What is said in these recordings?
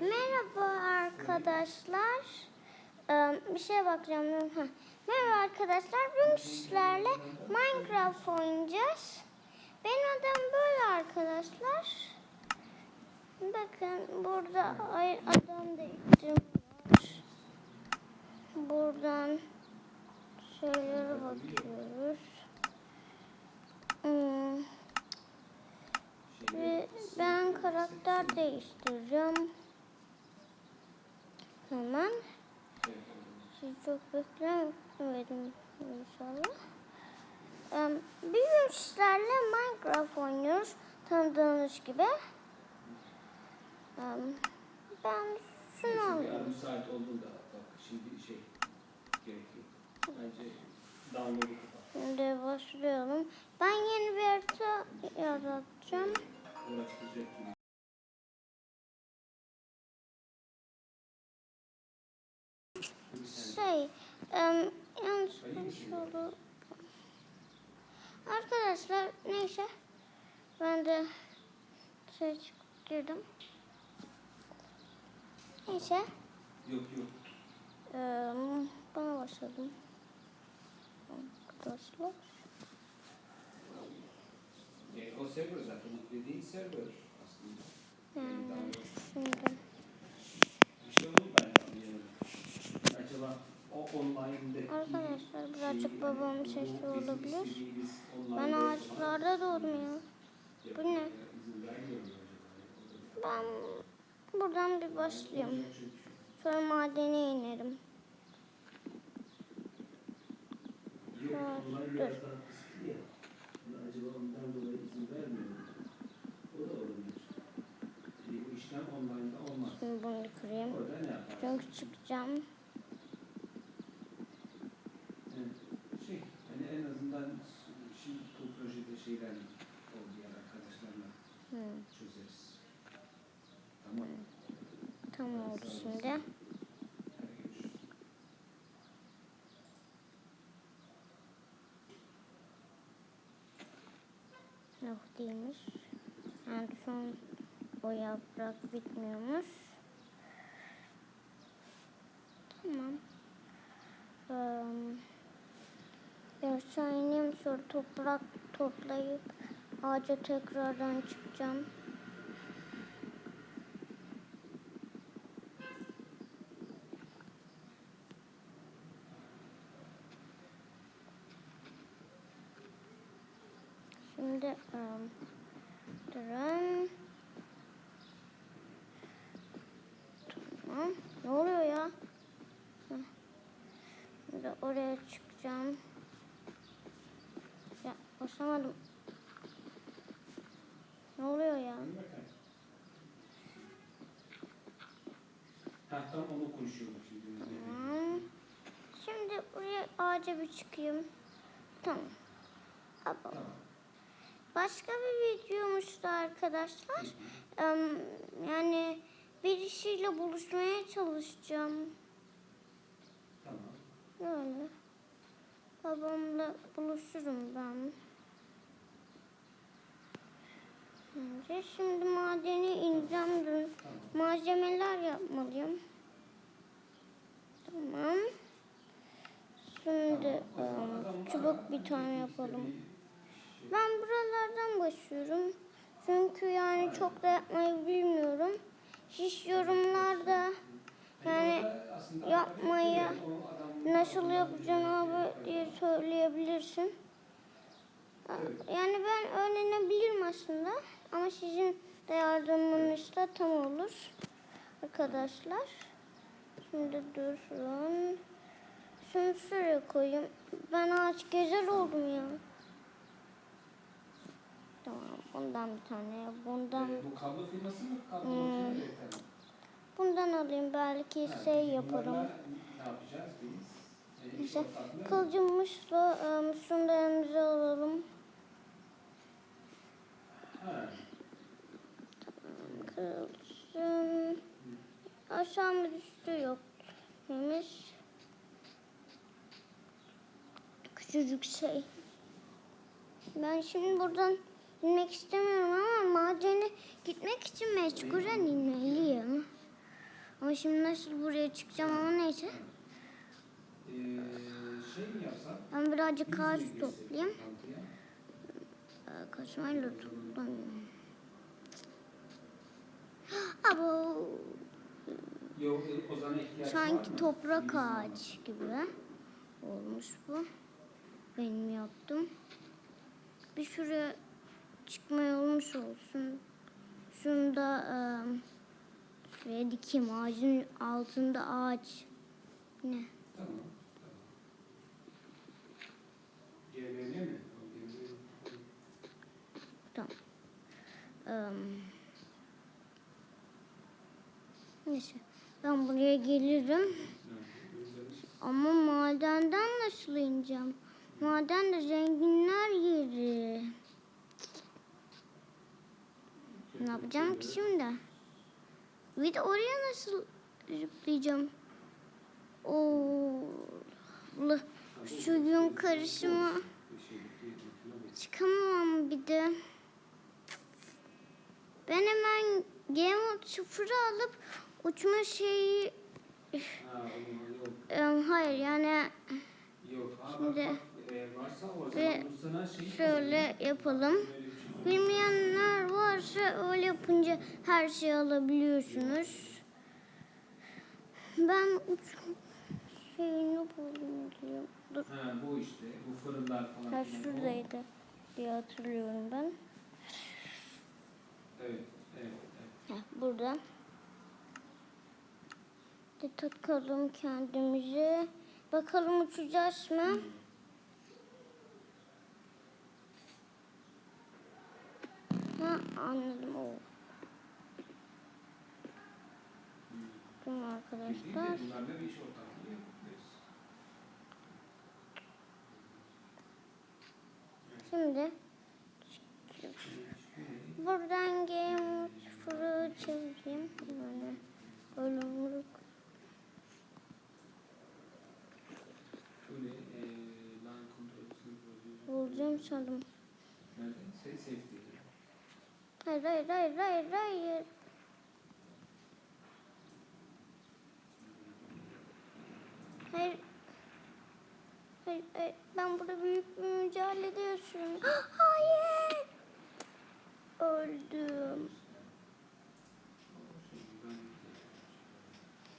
Merhaba arkadaşlar. Ee, Bir şeye bakacağım. Ha. Merhaba arkadaşlar. Bugün sizlerle Minecraft oynayacağız. Benim adım böyle arkadaşlar. Bakın burada ay adam değiştirme var. Buradan şeylere bakıyoruz. Hmm. Ve ben karakter değiştireceğim. Hemen. Sizi çok beklemedim inşallah. Bir gün sizlerle Minecraft oynuyoruz. Tanıdığınız gibi. Ben şunu alayım. Saat olduğunda bak şimdi şey gerekiyor. Bence download'u kapat. Şimdi başlayalım. Ben yeni bir harita yaratacağım. Uğraştıracak gibi. Şey, em, yanlış bir oldu. Arkadaşlar neyse. Ben de şey girdim. Neyse. Yok yok. em, bana başladım. Arkadaşlar. Yani o server zaten o dediğin server aslında. Şimdi. Bir şey olur ben anlayamadım. Acaba o online'daki Arkadaşlar birazcık şeyi, babamın sesi olabilir. Ben ağaçlarda doğdum ya. Bu ne? Ben buradan bir başlayayım. Sonra madene inerim. Onlar dur. biraz daha kısıtlı ya. Ama Acaba ondan dolayı izin vermiyor mu? O da olabilir. Yani bu işlem online'da olmaz. Şimdi bunu kırayım. Çünkü çıkacağım. Şey, hani en azından şimdi bu projede şeyler oldu ya arkadaşlarla Hı, çözeriz. Tamam. tam oldu şimdi. Yok değilmiş. Yani son o yaprak bitmiyormuş. Tamam. Ee, bir aşağı ineyim sonra toprak toplayıp ağaca tekrardan çıkacağım. Şimdi um, durun. Tamam. Ne oluyor ya? Şimdi oraya çıkacağım. Ya basamadım. Ne oluyor ya? Ha tam onu konuşuyorum şimdi. Tamam. Şimdi buraya ağaca bir çıkayım. Tamam. Hop. Tamam. Başka bir videomuzda arkadaşlar. yani birisiyle buluşmaya çalışacağım. Tamam. Böyle. Babamla buluşurum ben. Önce şimdi madene ineceğim. Tamam. Malzemeler yapmalıyım. Tamam. Şimdi em, çubuk bir tane yapalım. Ben buralardan başlıyorum. Çünkü yani çok da yapmayı bilmiyorum. Siz yorumlarda yani yapmayı nasıl yapacaksın abi diye söyleyebilirsin. Yani ben öğrenebilirim aslında ama sizin de yardımınız da tam olur arkadaşlar. Şimdi durun. Şunu şuraya koyayım. Ben ağaç gezer oldum ya. Tamam bundan bir tane bundan Bu kablo firması mı? Kablo Hmm. bundan alayım belki Ha, şey yaparım. Ne yapacağız biz? Ee, iş İşte kılıcımızla ım, şunu da elimize alalım. Ha, Kılıcım aşağı mı düştü yok. Neymiş? Küçücük şey. Ben şimdi buradan inmek istemiyorum ama madene gitmek için mecburen inmeliyim. Ama şimdi nasıl buraya çıkacağım ama neyse. Ee, şey mi yapsak? Ben birazcık kağıt mi girsek toplayayım. Ee, Kaçmayla toplamıyorum. Var sanki toprak ağaç gibi olmuş bu. Benim yaptım. Bir şuraya çıkmaya olmuş olsun. Şunu da e, şuraya dikeyim. Ağacın altında ağaç. Ne? Tamam. tamam. Mi? O GBL. Neyse. Ben buraya gelirim. Ama madenden nasıl ineceğim? Maden de zenginler yeri. Ne yapacağım ki şimdi? Bir de oraya nasıl zıplayacağım? Oo, suyun karışımı çıkamam bir de. Ben hemen Game Mode 0'ı alıp uçma şeyi Ha, o yok. em, hayır yani Yok. Ha, Şimdi- bak, bak, e, varsa o zaman bu sana şey şöyle yapalım. Şey. Bilmeyenler varsa öyle yapınca her şeyi alabiliyorsunuz. Ben uç şeyini buldum diyor. Dur. Ha, bu işte. Bu fırınlar falan. Ha şuradaydı diye hatırlıyorum ben. Evet. Evet. evet. Heh, burada. De takalım kendimizi. Bakalım uçacağız mı? Ha anladım o. Bakın Bildiğin arkadaşlar. Şimdi buradan game fırı çevireyim. Böyle böyle vuruk. Şöyle e, line kontrolsünü buluyoruz. Bulacağım sandım. Hayır hayır hayır hayır hayır. Hayır. Hayır, hayır. Ben burada büyük bir mücadele yaşıyorum. Hayır. Öldüm.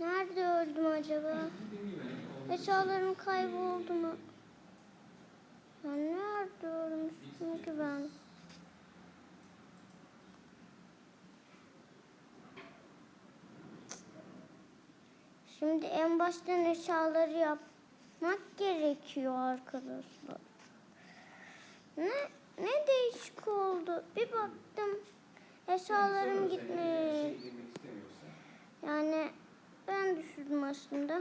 Nerede öldüm acaba? Eşyalarım kayboldu mu? Ben nerede ölmüştüm ki ben? Şimdi en baştan eşyaları yapmak gerekiyor arkadaşlar. Ne ne değişik oldu. Bir baktım eşyalarım gitmiş. Şey. Yani ben düşürdüm aslında.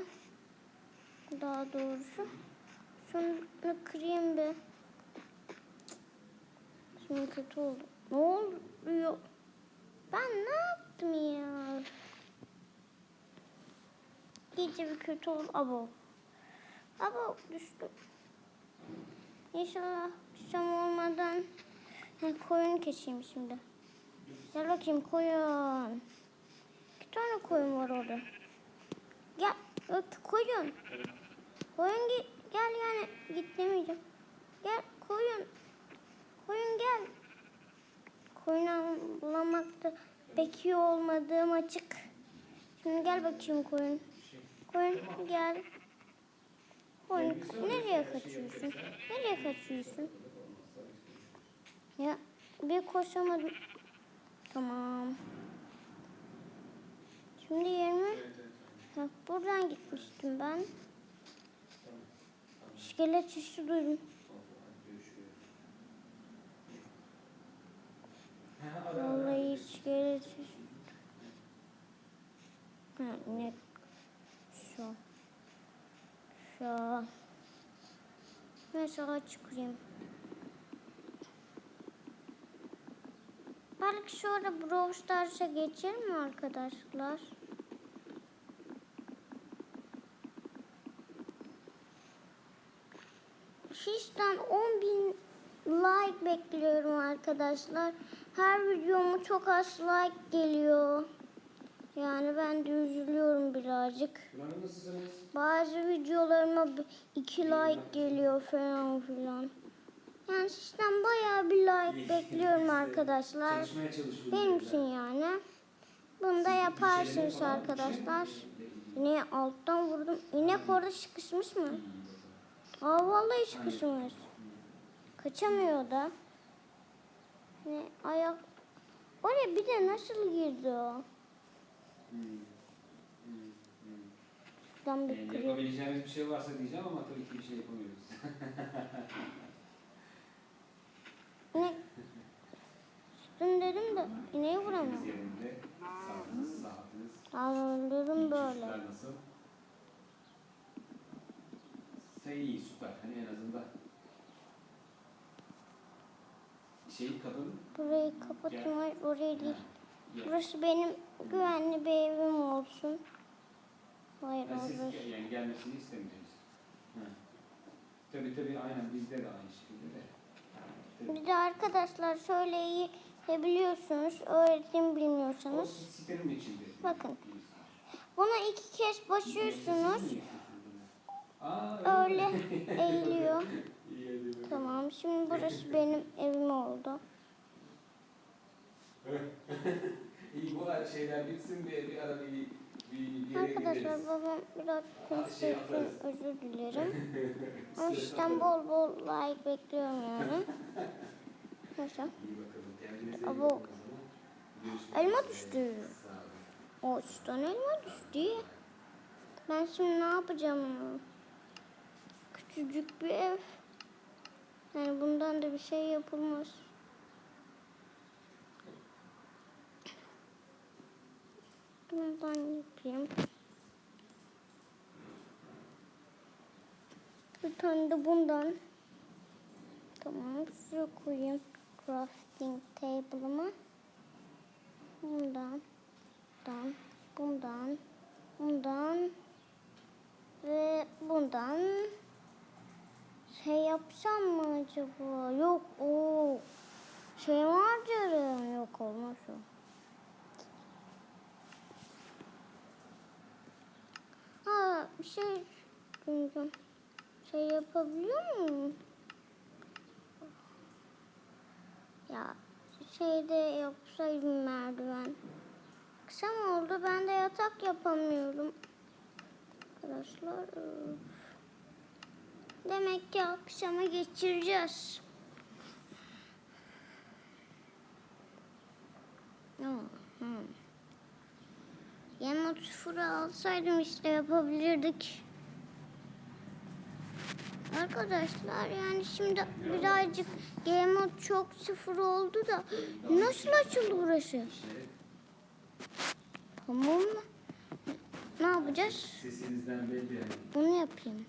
Daha doğrusu. Şunu kırayım bir. Şimdi kötü oldu. Ne oluyor? Ben ne yaptım ya? İyice bir kötü oldu. Abo. Abo düştüm. İnşallah düşsem olmadan He, koyun keseyim şimdi. Gel bakayım koyun. İki tane koyun var orada. Gel. Yok koyun. Koyun git. Gel yani. Git demeyeceğim. Gel koyun. Koyun gel. Koyun bulamakta pek iyi olmadığım açık. Şimdi gel bakayım koyun. Koyun gel. Koyun nereye kaçıyorsun? Nereye kaçıyorsun? Ya bir koşamadım. Tamam. Şimdi yerime. Ha, buradan gitmiştim ben. İskelet sesi duydum. Vallahi iskelet sesi. Ha, ne? Şu. Şu. Neyse aç kurayım. Belki sonra Brawl Stars'a geçer mi arkadaşlar? Sizden 10 bin like bekliyorum arkadaşlar. Her videomu çok az like geliyor. Yani ben de üzülüyorum birazcık. Nasılsınız? Bazı videolarıma bir- iki like geliyor falan filan. Yani sizden bayağı bir like bekliyorum arkadaşlar. Benim için yani. Bunu da yaparsınız arkadaşlar. Yine alttan vurdum. İnek orada sıkışmış mı? Aa vallahi sıkışmış. Kaçamıyor da. Ne ayak. Oraya bir de nasıl girdi o? Hmm. Hmm. Hmm. Bir Yani yapabileceğimiz bir şey varsa diyeceğim ama tabii ki bir şey yapamıyoruz. İnek. Sütün dedim de ineği vuramıyorum. Yerinde. Sağlığınız, saatiniz. Anladım böyle. Nasıl? Şey iyi, süper. Hani en azından şey kadın Burayı kapatayım. hayır, Orayı değil. Burası benim güvenli bir evim olsun. Hayır yani siz yani gelmesini istemeyeceğiz. Tabii tabii aynen bizde de aynı şekilde de. Tabii. Bir de arkadaşlar şöyle biliyorsunuz. Öğretim O bilmiyorsanız. sitenin içinde. Bakın. Buna iki kez basıyorsunuz. Aa, Öyle eğiliyor. Tamam şimdi burası benim evim oldu. İyi bu şeyler bitsin de bir ara bir, bir, yere Arkadaşlar gideriz. babam biraz şey için yaparız. özür dilerim. Ama yaparız. bol bol like bekliyorum yani. Neyse. Abo. o Elma düştü. O üstten elma düştü. Ben şimdi ne yapacağım? Küçücük bir ev. Yani bundan da bir şey yapılmaz. Bundan yapayım. Bir tane de bundan. Tamam, şuraya koyayım. Crafting table'ımı. Bundan bundan, bundan, bundan ve bundan şey yapsam mı acaba? Yok o şey harcarım? Yok olmaz o. Ha bir şey düşündüm. Şey yapabiliyor muyum? Ya şeyde yapsaydım merdiven. Akşam oldu ben de yatak yapamıyorum. Arkadaşlar. Demek ki akşama geçireceğiz. Aa, hı. Yem sıfırı alsaydım işte yapabilirdik. Arkadaşlar yani şimdi birazcık game mode çok sıfır oldu da nasıl açıldı burası? Tamam mı? Ne yapacağız? sesinizden belli yani. Bunu yapayım.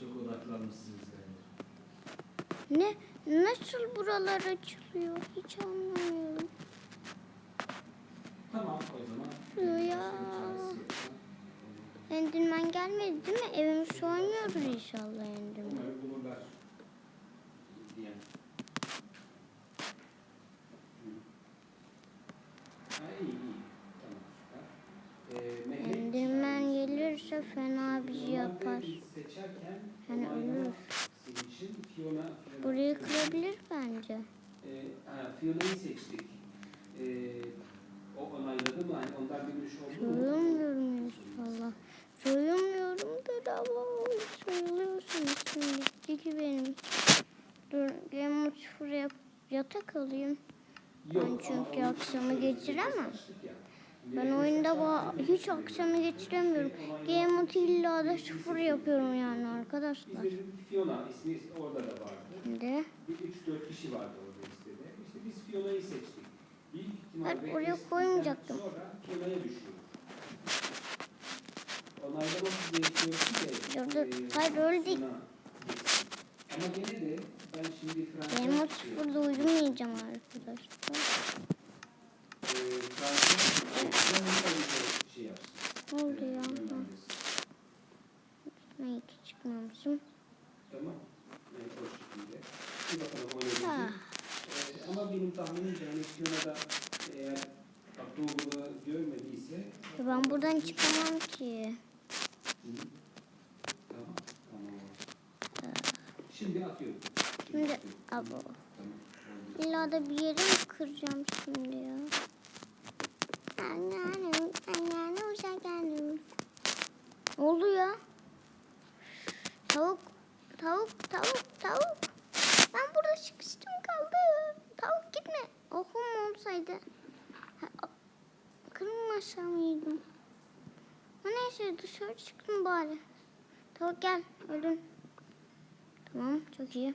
Çok odaklanmışsınız yani. Ne? Nasıl buralar açılıyor? Hiç anlamıyorum. Tamam o zaman. Rüya. Endirmen gelmedi değil mi? Evimi soymuyordur inşallah Endirmen. Umarım bulurlar. Diyen. Ee, çağırıyorsunuz. gelirse fena bir şey yapar. Yani ölür. Burayı kırabilir bence. Ee, ha, Fiona'yı seçtik. Ee, o onayladı mı? Hani ondan bir görüş oldu mu? Soyulmuyorum inşallah. Soyulmuyorum da ama soyuluyorsun şimdi. Gitti ki benim. Dur game sıfır yap. Yatak alayım. Ben ama çünkü akşamı şöyle geçiremem. Ben oyunda hiç şey akşamı yok. geçiremiyorum. Onaylamak Game için illa da sıfır yapıyorum yani arkadaşlar. dedik Fiona ismi orada da vardı. Şimdi Bir 3-4 kişi vardı orada listede. İşte biz Fiona'yı seçtik. Büyük ve oraya koymayacaktım. Dur, dur. e, Hayır, öyle değil. Ama gene de ben şimdi Fransız game mode sıfırda uyumayacağım arkadaşlar. e, Fransız Fransız şey yapsın. Ne oldu e, ya? yönlendirsin. Ben iki çıkmamışım. Tamam. Evet, o şekilde. Bir bakalım oynadık. Ah. Ee, ama benim tahminimce hani Fiona'da eğer bak Google'ı görmediyse ben buradan çıkamam ki. Tamam. Tamam. Şimdi atıyorum. Şimdi abo. İlla da bir yere mi kıracağım şimdi ya? Anneannem, anneannem uşak geldim. Ne oldu ya? Tavuk, tavuk, tavuk, tavuk. Ben burada sıkıştım kaldım. Tavuk gitme. Okum olsaydı. Ha, o- Kırılmasa mıydım? Ha, neyse dışarı çıktım bari. Tavuk gel öldün. Tamam çok iyi.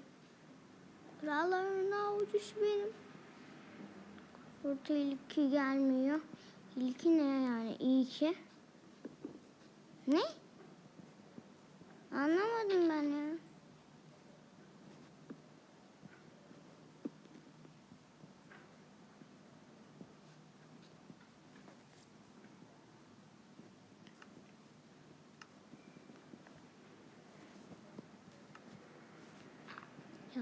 Kralların avucusu benim. Burada ilki gelmiyor. İlki ne yani? İyi ki. Ne? Anlamadım ben ya. Ya.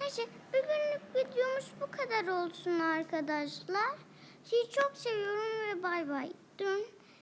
Neyse bugünlük videomuz bu kadar olsun arkadaşlar. Sizi çok seviyorum ve bay bay. Dün